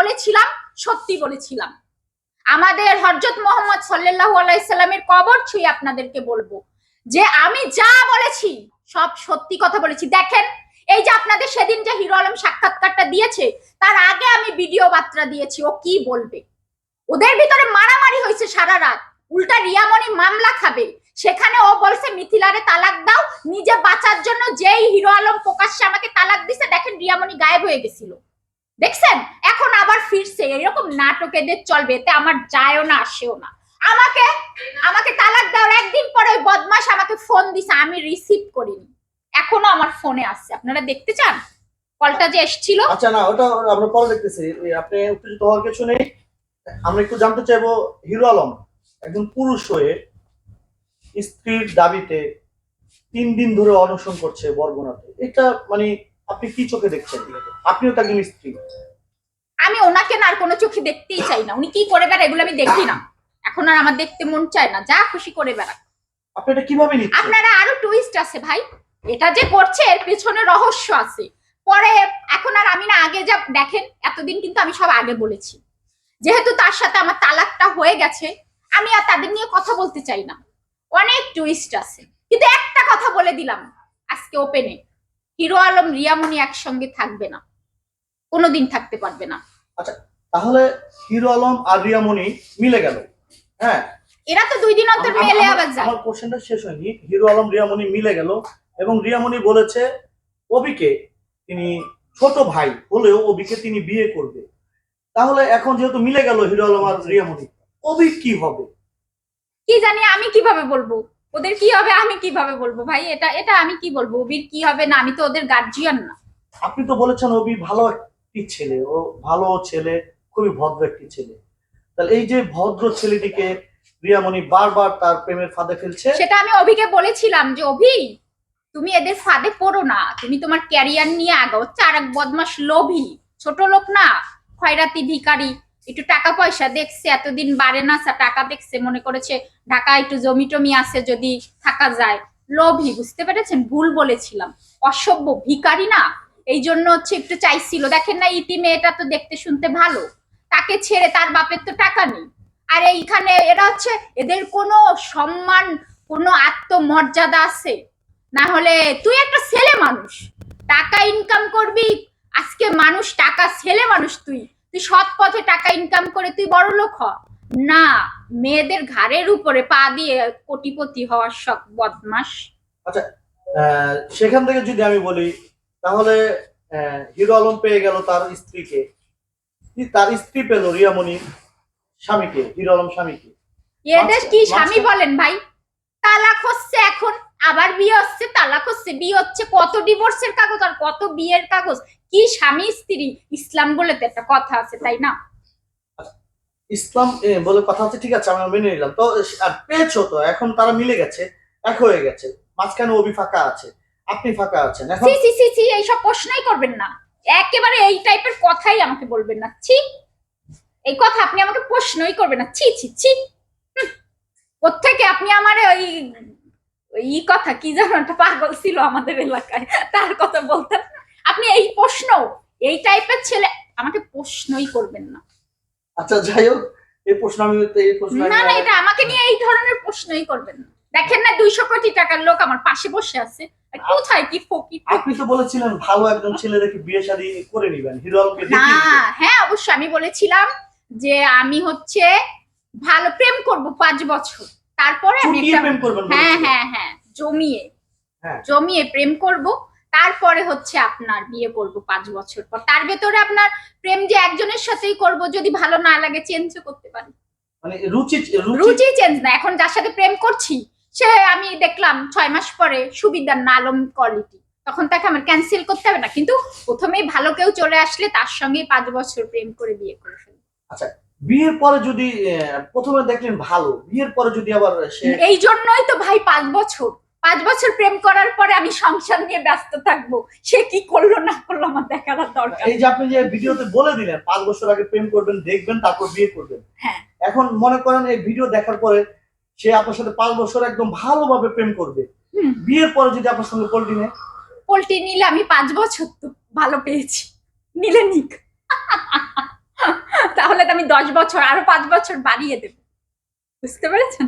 বলেছিলাম, সত্যি বলেছিলাম। আমাদের হরজত মোহাম্মদ সাল্লাল্লাহু আলাইসাল্লামের কবর ছুঁয়ে আপনাদেরকে বলব, যে আমি যা বলেছি, সব সত্যি কথা বলেছি। দেখেন, এই যে আপনাদের সেদিন যে হিরো আলম সাক্ষাৎকারটা দিয়েছে, তার আগে আমি ভিডিও বার্তা দিয়েছি, ও কি বলবে? ওদের ভিতরে মারামারি হয়েছে সারা রাত। উল্টা রিয়ামণি মামলা খাবে। সেখানে ও বলছে, মিথিলারে তালাক দাও, নিজে বাঁচার জন্য যেই হিরো আলম প্রকাশ্যে আমাকে তালাক দিছে, দেখেন রিয়ামণি গায়েব হয়ে গেছিল। দেখছেন? এখন আবার ফিরছে। এরকম নাটক এদের চলবে, এতে আমার যায়ও না, আসেও না। আমাকে আমাকে তালাক দেওয়ার একদিন পরে ওই বদমাস আমাকে ফোন দিছে, আমি রিসিভ করিনি। এখনও আমার ফোনে আসছে। আপনারা দেখতে চান? কলটা যে এসেছিল? আচ্ছা না, ওটা আমরা পরে দেখতেছি। আপনি উত্তেজিত হওয়ার কিছু নেই। আমরা একটু জানতে চাইব, হিরো আলম, একজন পুরুষ হয়ে স্ত্রীর দাবিতে তিন দিন ধরে অনশন করছে বরগুনাতে। এটা মানে আপনি কি চোখে দেখছেন? আপনিও তো একজন স্ত্রী। আমি ওনাকে না আর কোনো চোখে দেখতেই চাই না। উনি কি করে বেড়া এগুলো আমি দেখি না। এখন আর আমার দেখতে মন চায় না। যা খুশি করে বেড়া আপনি এটা কীভাবে নিচ্ছেন? আপনারা আরও টুইস্ট আছে ভাই। এটা যে করছে এর পেছনে রহস্য আছে। পরে এখন আর আমি না আগে যা দেখেন এতদিন কিন্তু আমি সব আগে বলেছি। যেহেতু তার সাথে আমার তালাকটা হয়ে গেছে আমি আর তাদের নিয়ে কথা বলতে চাই না। অনেক টুইস্ট আছে। কিন্তু একটা কথা বলে দিলাম আজকে ওপেনে হিরো আলম রিয়ামণি একসঙ্গে থাকবে না। কোনোদিন থাকতে পারবে না। আচ্ছা তাহলে হিরো আলম আর রিয়ামণি মিলে গেল। হ্যাঁ। এরা তো দুই দিন অন্তর মেলে আবার যায়। আমার কোশ্চেনটা শেষ হয়নি। হিরো আলম রিয়ামণি মিলে গেল এবং রিয়ামণি বলেছে অবিকে তিনি ছোট ভাই হলেও অবিকে তিনি বিয়ে করবে। তাহলে এখন যেহেতু মিলে গেল হিরো আলম আর রিয়ামণি অবি কি হবে? কি জানি আমি কীভাবে বলব? ওদের কি হবে আমি কীভাবে বলব ভাই? এটা এটা আমি কি বলব? ওবির কি হবে না? আমি তো ওদের গার্জিয়ান না। আপনি তো বলেছেন অবি ভালো একটি ছেলে ও ভালো ছেলে খুবই ভদ্র একটি ছেলে। তাহলে এই যে ভদ্র ছেলেটিকে রিয়ামণি বারবার তার প্রেমের ফাঁদে ফেলছে সেটা আমি অভিকে বলেছিলাম যে অভি তুমি এদের ফাঁদে পড়ো না। তুমি তোমার ক্যারিয়ার নিয়ে আগাও। চার এক বদমাস লোভী ছোট লোক না খয়রাতি ভিখারি একটু টাকা পয়সা দেখছে, এতদিন বাড়ে না টাকা দেখছে, মনে করেছে ঢাকা একটু জমি টমি আছে যদি থাকা যায়। লোভী, বুঝতে পেরেছেন? ভুল বলেছিলাম। অসভ্য, ভিখারি না? এই জন্য হচ্ছে একটু চাইছিল। দেখেন না, ইতি মেয়েটা তো দেখতে শুনতে ভালো। তাকে ছেড়ে তার বাপের তো টাকা নেই। আর এইখানে এরা হচ্ছে, এদের কোনো সম্মান, কোনো আত্মমর্যাদা আছে? না হলে তুই একটা ছেলে মানুষ, টাকা ইনকাম করবি, আজকে মানুষ, টাকা ছেলে মানুষ তুই। তুই সৎ পথে টাকা ইনকাম করে তুই বড় লোক হ। না মেয়েদের ঘাড়ের উপরে পা দিয়ে কোটিপতি হওয়ার শখ বদমাস। আহ, সেখান থেকে যদি আমি বলি তাহলে হিরো আলম পেয়ে গেল তার স্ত্রীকে। কি তার স্ত্রী পেল রিয়ামণি? স্বামীকে হিরো আলম স্বামীকে। এদের কি স্বামী বলেন ভাই? তালাক হচ্ছে এখন। আবার বিয়ে হচ্ছে তালাক হচ্ছে বিয়ে হচ্ছে কত ডিভোর্সের কাগজ আর কত বিয়ের কাগজ? কি স্বামী স্ত্রী? ইসলাম বলে তো একটা কথা আছে তাই না? ইসলাম বলে কথা হচ্ছে ঠিক আছে আমরা মেনে নিলাম। তো আর পেয়েছ তো এখন তারা মিলে গেছে এক হয়ে গেছে। মাঝখানে অবি ফাঁকা আছে আপনি ফাঁকা আছেন এখন সি সি সি এইসব প্রশ্নই করবেন না। একেবারে এই টাইপের কথাই আমাকে বলবেন না। ছি এই কথা আপনি আমাকে প্রশ্নই করবেন না। ছি ছি ছি। হুম। কোত্থেকে আপনি আমার ওই ই কথা কি যেন একটা পাগল ছিল আমাদের এলাকায় তার কথা বলতেন। আপনি এই প্রশ্ন এই টাইপের ছেলে আমাকে প্রশ্নই করবেন না। আচ্ছা যাই হোক এই প্রশ্ন আমি এই প্রশ্ন না না এটা আমাকে নিয়ে এই ধরনের প্রশ্নই করবেন না। দেখেন না দুইশো কোটি টাকার লোক আমার পাশে বসে আছে। কোথায় কি ফকির আপনি তো বলেছিলেন ভালো একজন ছেলে দেখে বিয়ে শাদী করে নিবেন হিরো আলমকে না হ্যাঁ অবশ্যই আমি বলেছিলাম যে আমি হচ্ছে ভালো প্রেম করব পাঁচ বছর। তারপরে আমি একটা হ্যাঁ হ্যাঁ হ্যাঁ জমিয়ে। হ্যাঁ। জমিয়ে প্রেম করব। তারপরে হচ্ছে আপনার বিয়ে করব পাঁচ বছর পর। তার ভেতরে আপনার প্রেম যে একজনের সাথেই করব যদি ভালো না লাগে চেঞ্জও করতে পারি। মানে রুচি রুচি চেঞ্জ না। এখন যার সাথে প্রেম করছি সে আমি দেখলাম ছয় মাস পরে সুবিধার না আলম কোয়ালিটি তখন তাকে আমার ক্যান্সেল করতে হবে না। কিন্তু প্রথমেই ভালো কেউ চলে আসলে তার সঙ্গেই পাঁচ বছর প্রেম করে বিয়ে করে ফেলব। বিয়ের পরে যদি প্রথমে দেখলেন ভালো বিয়ের পরে যদি আবার এই জন্যই তো ভাই পাঁচ বছর। পাঁচ বছর প্রেম করার পরে আমি সংসার নিয়ে ব্যস্ত থাকব। সে কি করল না করল আমার দেখার দরকার এই যে আপনি যে ভিডিওতে বলে দিলেন পাঁচ বছর আগে প্রেম করবেন দেখবেন তারপর বিয়ে করবেন। হ্যাঁ। এখন মনে করেন এই ভিডিও দেখার পরে সে আপনার সাথে পাঁচ বছর একদম ভালোভাবে প্রেম করবে। বিয়ের পরে যদি আপনার সঙ্গে পল্টি নেয়? পোল্ট্রি নিলে আমি পাঁচ বছর তো ভালো পেয়েছি। নিলে নিক। তাহলে আমি দশ বছর আরও পাঁচ বছর বাড়িয়ে দেব। বুঝতে পেরেছেন?